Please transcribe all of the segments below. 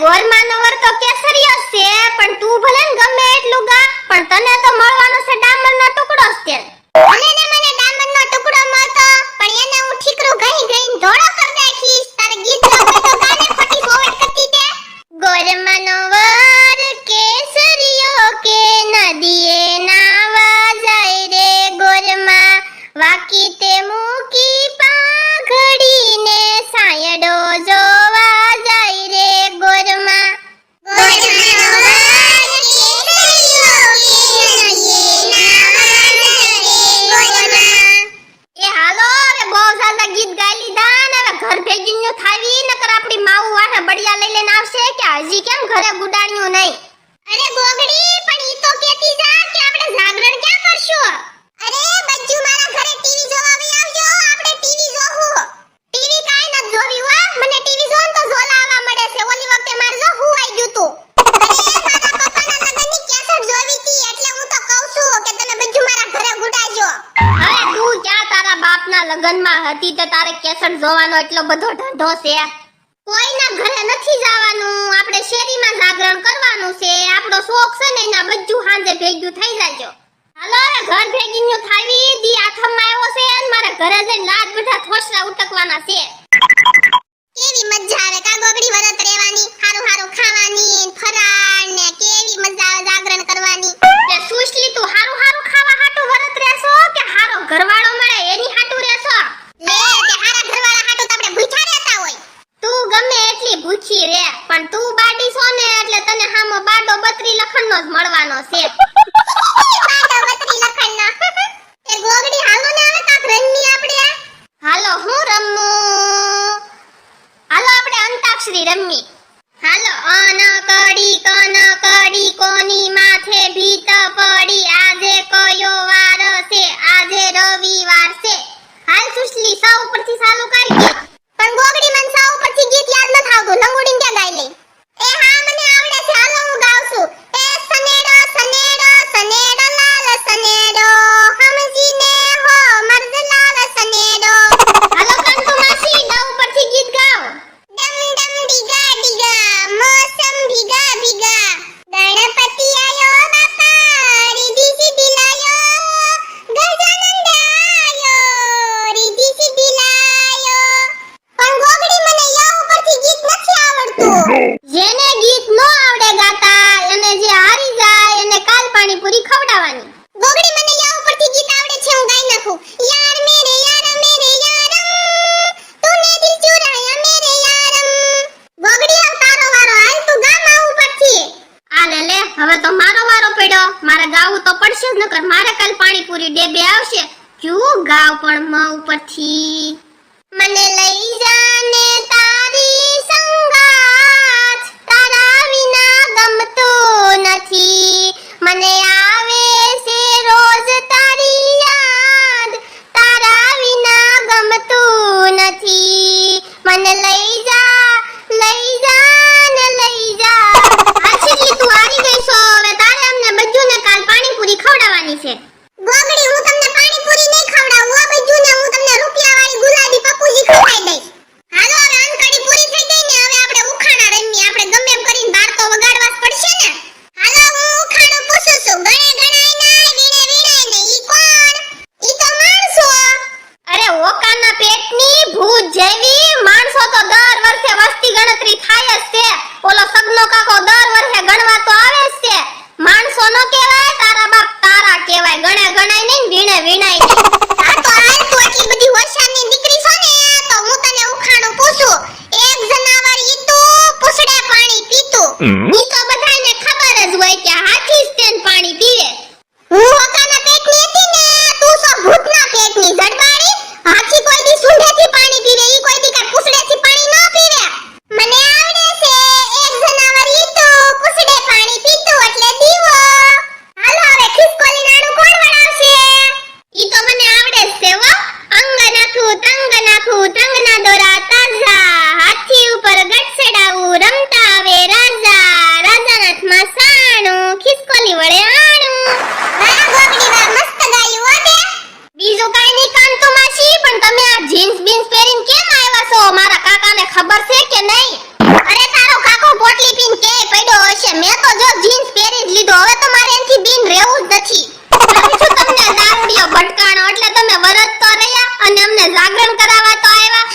ગોરમાનો વર તો કેસરીયો છે, પણ તું ભલે ને ગમે એટલું ગા, પણ તને તો મળવાનો છે ડામરનો ટુકડો જ તે. અને ને મને ડામરનો ટુકડો મળતો, પણ એને હું ઠીકરું ગઈ ગઈ ધોળો હતી તો તારે કેસર જોવાનો એટલો બધો ધંધો છે. કોઈના ઘરે નથી જવાનું. આપણે શેરીમાં જાગરણ કરવાનું છે. આપણો શોખ છે ને એના બધું હાંજે ભેગ્યું થઈ જાજો. હાલો હવે ઘર ભેગીને થાવી દી આથમમાં આવ્યો છે અને મારા ઘરે જઈને લાજ બધા થોસરા ઉટકવાના છે. પૂછી રે. પણ તું બાડી છો ને એટલે તને હામો બાડો બત્રી લખન નો જ મળવાનો છે. જેને ગીત નો આવડે ગાતા અને જે હારી જાય એને કાલ પાણીપુરી ખવડાવવાની. ગોગડી મને યા ઉપરથી ગીત આવડે છે હું ગાઈ નાખું. યાર મેરે યાર મેરે યારમ. તૂને દિલ ચુરાયા મેરે યારમ. ગોગડી આ તારો વારો હાલ તું ગામ આવું પડથી આ લે લે હવે તો મારો વારો પડ્યો. મારે ગાવું તો પડશે જ નકર મારે કાલ પાણીપુરી ડેબે આવશે. ક્યું ગાવ પણ માં ઉપરથી. મને લઈ જાને તારી Mm. છે. મેં તો જો જીન્સ પહેરી જ લીધો. હવે તો મારે એનથી બિન રહેવું જ નથી. તમને દારૂડિયો ભટકાણો એટલે તમે વરત તો રહ્યા અને અમને જાગરણ કરાવવા તો આવ્યા.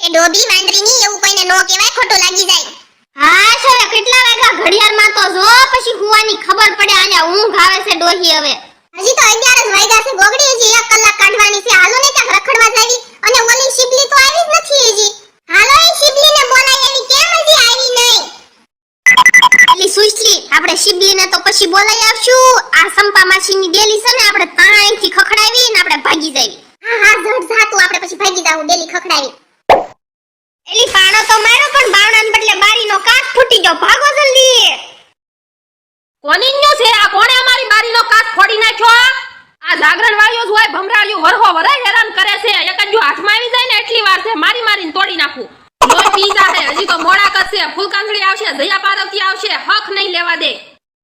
એ ડોબી માંદરીની એવું કોઈને નો કહેવાય ખોટું લાગી જાય. હા સર કેટલા વાગ્યા? ઘડિયાળમાં તો જો પછી હુવાની ખબર પડે આને ઊંઘ આવે છે ડોહી હવે. હજી તો 11 જ વાગ્યા છે ગોગડી હજી 1 કલાક કાઢવાની છે. હાલો ને ક્યાંક રખડવા જાવી અને ઓલી શીપી શિબલીને તો પછી બોલાઈ આવશું. આ સંપા માસીની ડેલી છે ને, આપણે તાણથી ખખડાવી ને આપણે ભાગી જાવી હા હા ઝડ જાતું આપણે પછી ભાગી જાવું ડેલી ખખડાવી. એલી પાણો તો મારો પણ બાવણાને બદલે બારીનો કાચ ફૂટી ગયો. ભાગો જલ્દી. કોની ન્યુ છે? આ કોણે અમારી બારીનો કાચ ફોડી નાખ્યો, આ? જાગરણ વાળીઓ જ હોય, ભમરાળીઓ વરહો વરાય હેરાન કરે છે. એક જ જો હાથમાં આવી જાય ને, એટલી વાર છે, મારી મારીને તોડી નાખું. લોહી પી જાહે હજી તો મોડા કરશે. ફૂલ કાંદડી આવશે, દયા પાર્વતી આવશે. હક નહીં લેવા દે.